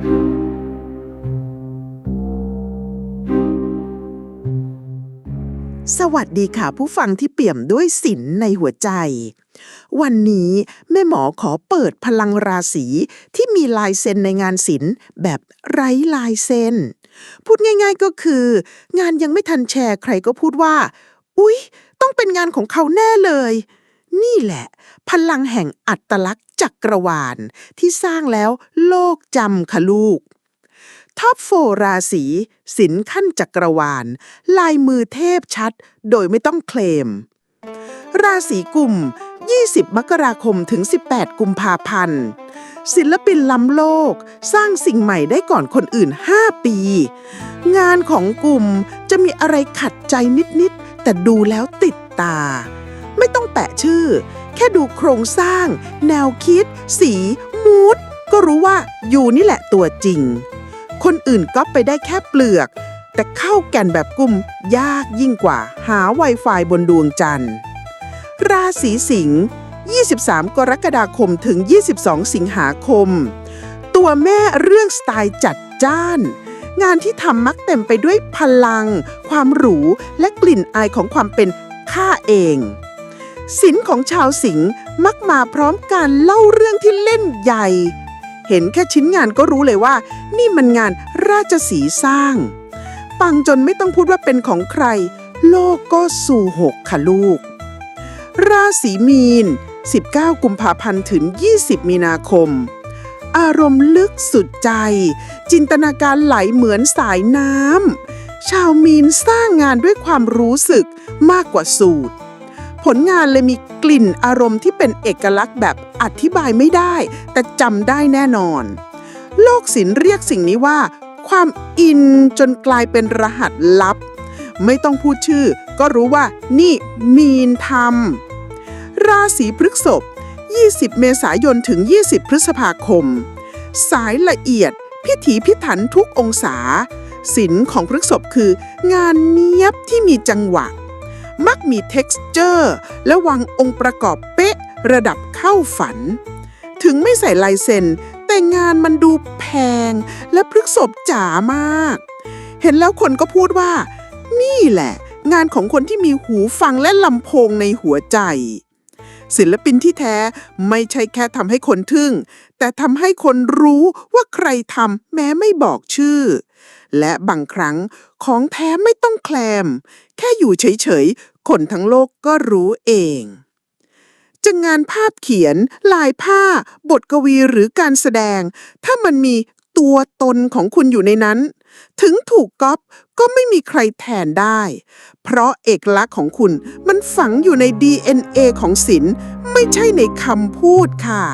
สวัสดีค่ะผู้ฟังที่เปี่ยมด้วยศิลในหัวใจ วันนี้แม่หมอขอเปิดพลังราศีที่มีลายเซ็นในงานศิลแบบไร้ลายเซ็น พูดง่ายๆก็คือ งานยังไม่ทันแชร์ใครก็พูดว่า อุ๊ย ต้องเป็นงานของเขาแน่เลย นี่แหละ พลังแห่งอัตลักษณ์จักรวาลที่สร้างแล้วโลกจำค่ะลูก ท็อปโฟราศีสินขั้นจักรวาล ลายมือเทพชัด โดยไม่ต้องเคลม ราศีกุม 20 มกราคมถึง 18 กุมภาพันธ์ศิลปินล้ำโลกสร้างสิ่งใหม่ได้ก่อนคนอื่น 5 ปี งานของกลุ่มจะมีอะไรขัดใจนิด ๆ แต่ดูแล้วติดตา ไม่ต้องแปะชื่อ แค่ดูโครงสร้าง แนวคิด สีมูดก็รู้ว่าอยู่นี่แหละตัวจริง คนอื่นก็ไปได้แค่เปลือก แต่เข้าแก่นแบบกลุ่มยากยิ่งกว่าหา Wi-Fi บนดวงจันทร์ ราศีสิงห์ 23 กรกฎาคมถึง 22 สิงหาคม ตัวแม่เรื่องสไตล์จัดจ้าน งานที่ทำมักเต็มไปด้วยพลัง ความหรู และกลิ่นอายของความเป็นข้าเอง ศิลป์ของชาวสิงห์มักมาพร้อมการเล่าเรื่องที่เล่นใหญ่ เห็นแค่ชิ้นงานก็รู้เลยว่า นี่มันงานราชสีสร้าง ปังจนไม่ต้องพูดว่าเป็นของใคร โลกก็สู่หกค่ะลูก ราศีมีน 19 กุมภาพันธ์ถึง 20 มีนาคม อารมณ์ลึกสุดใจ จินตนาการไหลเหมือนสายน้ำชาวมีนสร้างงานด้วยความรู้สึกมากกว่าสูตร ผลงานเลยมีกลิ่นอารมณ์ที่เป็นเอกลักษณ์แบบอธิบายไม่ได้ แต่จำได้แน่นอน โลกศิลป์เรียกสิ่งนี้ว่า ความอินจนกลายเป็นรหัสลับ ไม่ต้องพูดชื่อ ก็รู้ว่านี่มีนทำราศีพฤกษภ20 เมษายนถึง 20 พฤษภาคม สายละเอียด พิถีพิถันทุกองศาศิลป์ของพฤกษภคือ งานเนี้ยบที่มีจังหวะ มักมีเท็กซ์เจอร์และวางองค์ประกอบเป๊ะระดับเข้าฝัน ถึงไม่ใส่ลายเซ็น แต่งานมันดูแพง และพฤกษบจ๋ามาก เห็นแล้วคนก็พูดว่า นี่แหละ งานของคนที่มีหูฟังและลำโพงในหัวใจ ศิลปินที่แท้ไม่ใช่แค่ทำให้คนทึ่ง แต่ทำให้คนรู้ว่าใครทำแม้ไม่บอกชื่อ และบางครั้งของแท้ไม่ต้องแคลม แค่อยู่เฉยๆ คนทั้งโลกก็รู้เองจะงานภาพเขียน ลายผ้า บทกวีหรือการแสดง ถ้ามันมีตัวตนของคุณอยู่ในนั้น ถึงถูกก๊อปก็ไม่มีใครแทนได้ เพราะเอกลักษณ์ของคุณมันฝังอยู่ใน DNA ของศิลป์ไม่ใช่ในคำพูดค่ะ